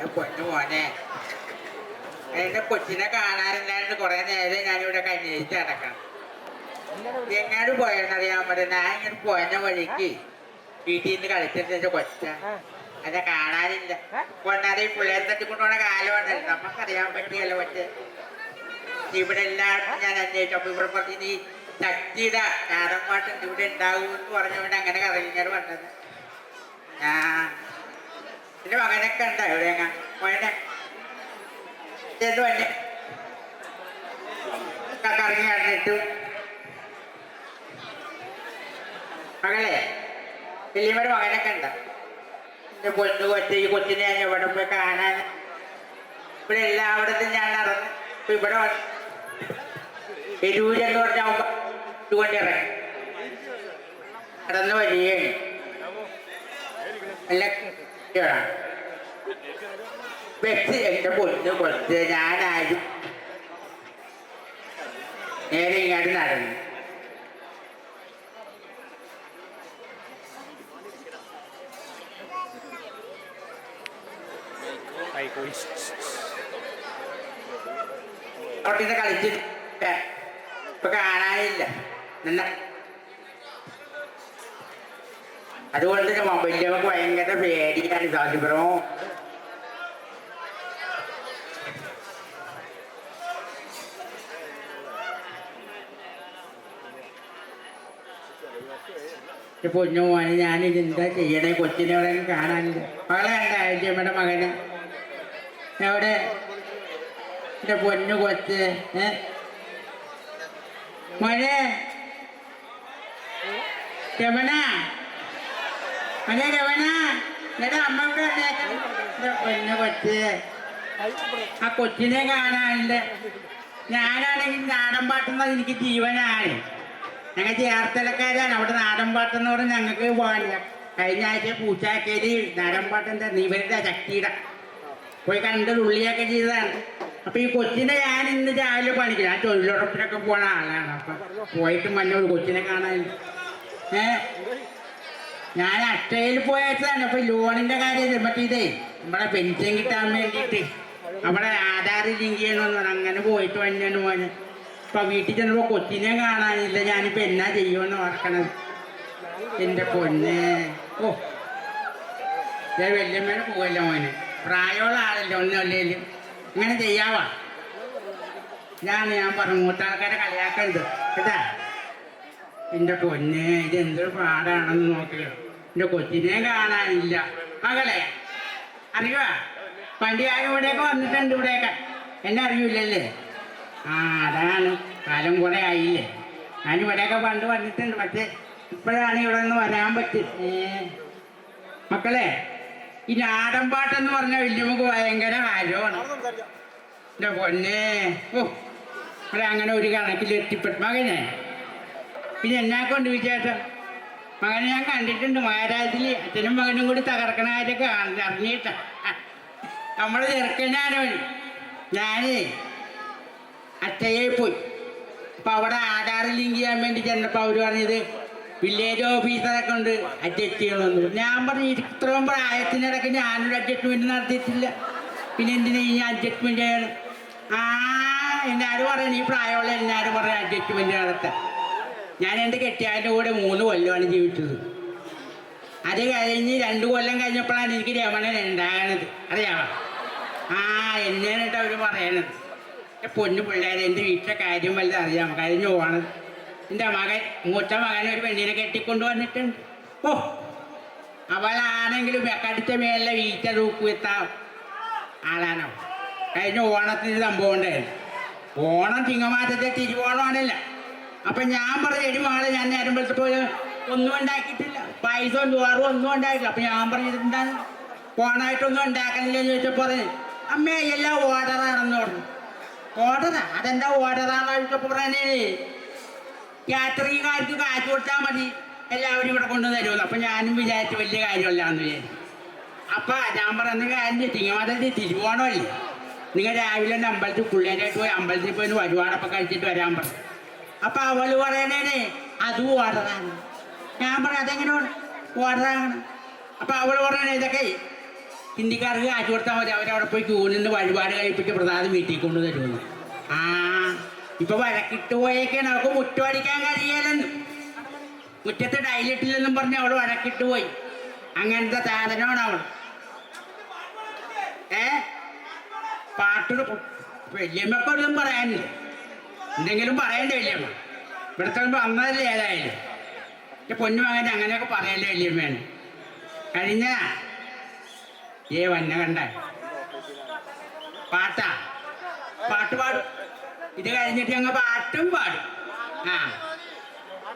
എന്റെ പൊന്നു മോനെ. എന്റെ കൊച്ചിനെ കാണാനില്ലാണ്ട് കുറെ നേരം ഞാനിവിടെ കഞ്ഞിരിച്ച് നടക്കണം. എങ്ങാട് പോയെന്നറിയാൻ പറ്റും ഞാൻ ഇങ്ങനെ പോയ വഴിക്ക് വീട്ടിൽ നിന്ന് കളിച്ചിട്ട് കൊച്ച. അതെ കാണാനില്ല. കൊണ്ടാതെ ഈ പിള്ളേരെ തട്ടിക്കൊണ്ടുപോണ കാലമാണ് നമുക്കറിയാൻ പറ്റിയല്ലോ പക്ഷേ ഇവിടെ എല്ലായിടത്തും ഞാൻ അന്വേഷിച്ചു. അപ്പൊ ഇവിടെ പറഞ്ഞു നീ ശക്തിയുടെ നാടൻപാട്ട് ഇവിടെ ഉണ്ടാവൂന്ന് പറഞ്ഞുകൊണ്ട് അങ്ങനെ കറങ്ങിയാണ് വന്നത്. ആ എന്റെ മകനൊക്കെ ഉണ്ടോ എവിടെയാ? മോനെ. എന്ത് വന്നെ കറങ്ങി കണ്ടിട്ടു മകളെ വലിയമ്മയുടെ മകനൊക്കെ ഉണ്ടോ? എന്റെ പൊന്നു കൊച്ചു ഈ കൊച്ചിനെ ഞാൻ എവിടെ പോയി കാണാൻ? ഇവിടെ എല്ലാവിടത്തും ഞാൻ നടന്നു ഇപ്പൊ ഇവിടെ എരൂരെന്ന് പറഞ്ഞ ഇതുകൊണ്ട് ഇറങ്ങി. നടന്ന് വരികയാണ്. അല്ല കേടാ വ്യക്തി എന്റെ പൊന്ന് കൊടുത്ത് ഞാനാരും നേരെ ഇങ്ങോട്ട് നടന്നു ആയിക്കോയി അവിടെ കളിച്ച് ഇപ്പൊ കാണാനില്ല നിന്ന അതുകൊണ്ട് തന്നെ മൊബൈലിലേക്ക് ഭയങ്കര പേടിയാണ് സാധിബ്രോ പൊന്നു മോനെ ഞാനിത് എന്താ ചെയ്യണേ? കൊച്ചിനെ എവിടെ കാണാനില്ല. മകളെ കണ്ട? ആഴ്ചയമ്മയുടെ മകനെ. എവിടെ? എന്റെ പൊന്നു കൊച്ച്. ഏ? മോനെ. രമണ. മോനെ രമണ? എന്റെ അമ്മ ഇവിടെ പൊന്നു കൊച്ച്. ആ കൊച്ചിനെ കാണാനുണ്ട്. ഞാനാണെങ്കിൽ നാടൻ പാട്ടുന്നത് എനിക്ക് ജീവനാണ്. ഞങ്ങൾ ചേർത്തലക്കാരാണ്. അവിടെ നാടൻ പാട്ടെന്ന് പറഞ്ഞാൽ ഞങ്ങൾക്ക് പാടില്ല കഴിഞ്ഞ ആഴ്ച പൂച്ചാക്കേരി നാടൻ പാട്ടിന്റെ നിവരുടെ ശക്തിയുടെ പോയി കണ്ട് ഉള്ളിയൊക്കെ ചെയ്തതാണ്. അപ്പൊ ഈ കൊച്ചിനെ ഞാൻ ഇന്ന് രാവിലെ പണിക്കും ഞാൻ തൊഴിലുറപ്പിനൊക്കെ പോണ ആളാണ്. അപ്പൊ പോയിട്ട് മഞ്ഞോട് കൊച്ചിനെ കാണാൻ. ഏ? ഞാൻ അക്ഷയയിൽ പോയതാണ് അപ്പൊ ലോണിന്റെ കാര്യം മറ്റേ ഇതേ നമ്മളെ പെൻഷൻ കിട്ടാൻ വേണ്ടിയിട്ട്. നമ്മടെ ആധാർ ലിങ്ക് ചെയ്യണമെന്ന് പറഞ്ഞു. അങ്ങനെ പോയിട്ട് വന്നാണ് മോന്. ഇപ്പൊ വീട്ടിൽ ചെന്നപ്പോ കൊച്ചിനെ കാണാനില്ല. ഞാനിപ്പോ എന്നാ ചെയ്യുമെന്ന് ഓർക്കണത്. എന്റെ പൊന്നെ. ഓ. ഞാൻ വല്യമ്മേനെ പോവല്ല മോനെ. പ്രായമുള്ള ആളല്ലേ ഒന്നുമല്ലേലും ഇങ്ങനെ ചെയ്യാവാ. ഞാൻ ഞാൻ പറഞ്ഞു മൂത്താൾക്കാരെ കളിയാക്കരുത് കേട്ടാ? എന്റെ പൊന്നെ ഇത് എന്തൊരു പാടാണെന്ന് നോക്കുക എന്റെ കൊച്ചിനെ കാണാനില്ല. മകളെ അറിയുവാ? ആയ ഇവിടെയൊക്കെ വന്നിട്ടുണ്ട് ഇവിടെയൊക്കെ. എന്നെ അറിയൂലല്ലേ? ആ അതാണ്. കാലം കുറെ ആയില്ലേ? ഞാൻ ഇവിടെയൊക്കെ പണ്ട് വന്നിട്ടുണ്ട്. പക്ഷെ ഇപ്പോഴാണ് ഇവിടെ നിന്ന് വരാൻ പറ്റും മക്കളെ ഈ നാടൻ പാട്ടെന്ന് പറഞ്ഞ വല്യമ്മക്ക് ഭയങ്കര ഹരമാണ് എന്റെ പൊന്നെ. ഓ ഇവിടെ അങ്ങനെ ഒരു കണക്കിൽ എത്തിപ്പെട്ടു മകനെ പിന്നെ എന്നാ കൊണ്ട് വിശേഷം? മകനെ ഞാൻ കണ്ടിട്ടുണ്ട് മഹാരാജിൽ അച്ഛനും മകനും കൂടി തകർക്കണ കാര്യമൊക്കെ അറിഞ്ഞിട്ട. നമ്മളെ ചെറുക്കനാണവൻ ഞാനേ അച്ഛയെ പോയി. അപ്പൊ അവിടെ ആധാർ ലിങ്ക് ചെയ്യാൻ വേണ്ടി ചെന്നപ്പോ അവർ പറഞ്ഞത് വില്ലേജ് ഓഫീസറൊക്കെ ഉണ്ട് അഡ്ജസ്റ്റ് ചെയ്യണമെന്ന്. ഞാൻ പറഞ്ഞു ഇത്രയും പ്രായത്തിനിടയ്ക്ക് ഞാനൊരു അഡ്ജസ്റ്റ്മെന്റ് നടത്തിയിട്ടില്ല. പിന്നെ എന്തിനാ ഈ അഡ്ജസ്റ്റ്മെന്റ് ചെയ്യണം? ആ എല്ലാവരും പറയണം ഈ പ്രായമുള്ള എല്ലാവരും പറയും അഡ്ജസ്റ്റ്മെന്റ് നടത്താൻ. ഞാൻ എന്റെ കെട്ടിയാന്റെ കൂടെ മൂന്ന് കൊല്ലമാണ് ജീവിച്ചത്. അത് കഴിഞ്ഞ് രണ്ടു കൊല്ലം കഴിഞ്ഞപ്പോഴാണ് എനിക്ക് രമണൻ ഉണ്ടാകണത് അറിയാമോ ആ എന്നെയാണ് കേട്ടോ അവർ പറയണത് പൊന്നു പിള്ളേരെ എന്റെ വീട്ടിലെ കാര്യം വല്ലതും അറിയാം കഴിഞ്ഞു പോകണത് എന്റെ മകൻ മൂത്ത മകൻ ഒരു പെണ്ണിനെ കെട്ടിക്കൊണ്ട് വന്നിട്ടുണ്ട് ഓ അവളാണെങ്കിലും കടിച്ച മേലെ വീറ്റ തൂക്കു എത്താം. ആളാണോ? കഴിഞ്ഞ ഓണത്തിന് സംഭവം ഉണ്ടായിരുന്നു. ഓണം ചിങ്ങമാസത്തെ തിരുവോണമാണല്ല. അപ്പൊ ഞാൻ പറഞ്ഞു എടി മകളെ ഞാൻ നേരം പോയി ഒന്നും ഉണ്ടാക്കിയിട്ടില്ല. പൈസ ചോറും ഒന്നും ഉണ്ടായിട്ടില്ല അപ്പൊ ഞാൻ പറഞ്ഞത് ഫോണായിട്ടൊന്നും ഓണായിട്ടൊന്നും ഉണ്ടാക്കണില്ലെന്ന് ചോദിച്ചപ്പോ പറഞ്ഞു അമ്മേ എല്ലാം ഓർഡറാണെന്ന് പറഞ്ഞു. ഓർഡറാ അതെന്താ ഓർഡറാണെന്ന് ചോദിച്ചപ്പോ പറഞ്ഞേ കാറ്ററിംഗുകാർക്ക് കാറ്റ് കൊടുത്താൽ മതി. എല്ലാവരും ഇവിടെ കൊണ്ടു തരുമല്ലോ. അപ്പൊ ഞാനും വിചാരിച്ചു വലിയ കാര്യമല്ല എന്ന് വിചാരിച്ചു. അപ്പൊ ഞാൻ പറയുന്ന കാര്യം തിങ്ങമാതത്തിൽ തിരുവോണമല്ലേ നിങ്ങൾ രാവിലെ തന്നെ അമ്പലത്തിൽ പിള്ളേരായിട്ട് പോയി അമ്പലത്തിൽ പോയി വരുവാടൊക്കെ കഴിച്ചിട്ട് വരാൻ പറഞ്ഞു. അപ്പൊ അവൾ പറയണേ അതും ഓർഡറാണ്. ഞാൻ പറയാം അതെങ്ങനെ ഓർഡറാണ്. അപ്പൊ അവൾ പറയണേ ഇതൊക്കെ ഹിന്ദിക്കാർക്ക് കാറ്റ് കൊടുത്താൽ മതി. അവരവിടെ പോയി ക്യൂ നിന്ന് വഴിപാട് കഴിപ്പിച്ച് പ്രസാദം വീട്ടിൽ കൊണ്ട് തരുമെന്ന്. ആ ഇപ്പൊ വഴക്കിട്ട് പോയേക്കാണ്. അവൾക്ക് മുറ്റമടിക്കാൻ കഴിയലെന്ന് മുറ്റത്ത് ഡൈലിട്ടില്ലെന്നും പറഞ്ഞ് അവൾ വഴക്കിട്ട് പോയി. അങ്ങനത്തെ സാധനമാണ് അവൾ ഏ? പാട്ടൊരു വല്യമ്മക്കൊന്നും പറയാനില്ല. എന്തെങ്കിലും പറയണ്ടേ വല്യമ്മ ഇവിടുത്തെ വന്നതല്ലേ ഏതായാലും. എന്റെ പൊന്നു മകൻ അങ്ങനെയൊക്കെ പറയല്ലേ വല്യമ്മയാണ് കഴിഞ്ഞ ഏ വന്ന കണ്ട? പാട്ടാ? പാട്ട് പാടും. ഇത് കഴിഞ്ഞിട്ട് ഞങ്ങൾ പാട്ടും പാടും. ആ.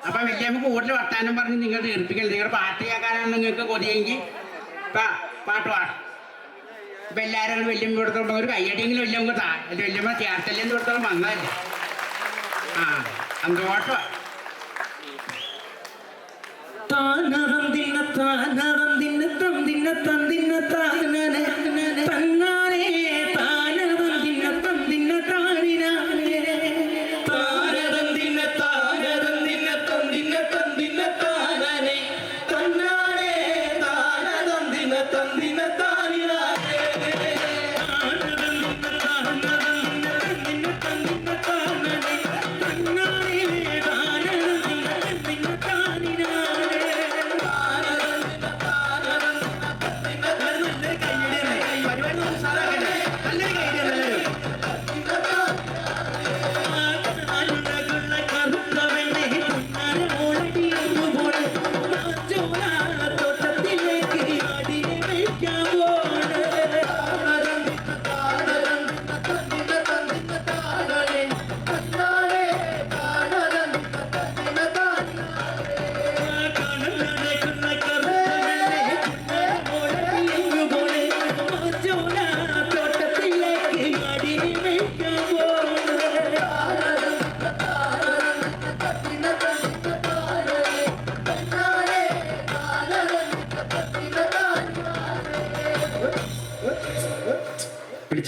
അപ്പൊ വല്യമ്മ കൂടുതൽ വർത്താനം പറഞ്ഞ് നിങ്ങൾ തീർപ്പിക്കല്ലേ? നിങ്ങൾ പാട്ട് കേൾക്കാനാണ് നിങ്ങൾക്ക് കൊതിയെങ്കിൽ പാട്ട് പാടും. ഇപ്പൊ എല്ലാവരും വല്യമ്മ കൊടുത്തോളം ഒരു കയ്യടിയെങ്കിലും വല്യമ്മ താ വല്യമ്മ ചേർത്തല്ലെന്ന് കൊടുത്തോളം വന്നതല്ലേ? ta na din na ta na din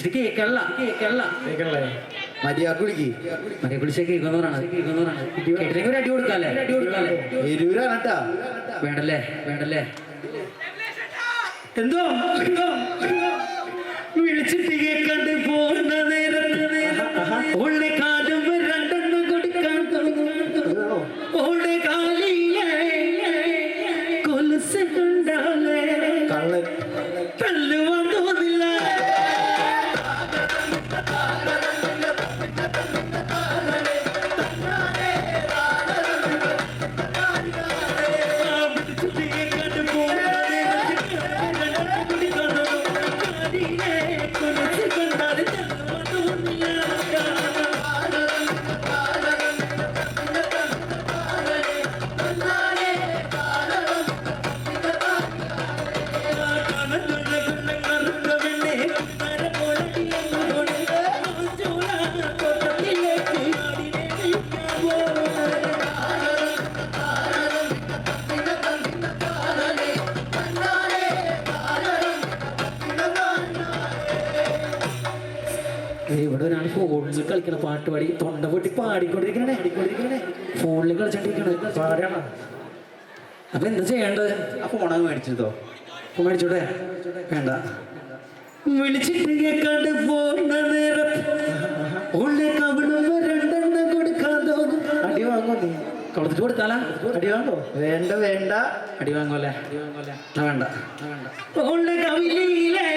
വിളിച്ചിട്ട് കേക്കല്ല. കേക്കല്ല. മര്യാദ വിളിക്ക്. മറ്റേ വിളിച്ച കേൾക്കുന്നവരാണ് കേൾക്കുന്നവരാണ് കേട്ടില്ലെങ്കിൽ ഒരു അടി കൊടുക്കാല്ലേ? അടി കൊടുക്കാല്ലേ എരൂരാണ് കേട്ടാ. വേണ്ടല്ലേ? വേണ്ടല്ലേ? എന്തോ? എന്തോ? ഫോണിൽ കളിക്കണ പാട്ട് പാടി തൊണ്ട പൊട്ടി പാടിക്കൊണ്ടിരിക്കണേ. പാടിക്കൊണ്ടിരിക്കണേ. ഫോണിൽ കളിച്ചോണ്ടിരിക്കണേ. പാടാണ്. അപ്പൊ എന്താ ചെയ്യേണ്ടത്? ആ അങ്ങ് മേടിച്ചതോ ഫോൺ മേടിച്ചോട്ടെ? വേണ്ട. വിളിച്ചിട്ട് കേൾക്കാണ്ട് രണ്ടെണ്ണം കൊടുക്കാൻ തോന്നും. അടി വാങ്ങോ നീ? കളത്തിട്ട് കൊടുത്താലാ? അടി വാങ്ങോ? വേണ്ട വേണ്ട. അടി വാങ്ങോല്ലേ അടി വാങ്ങോല്ലേ വേണ്ട. വേണ്ട കവിളിയിലേ.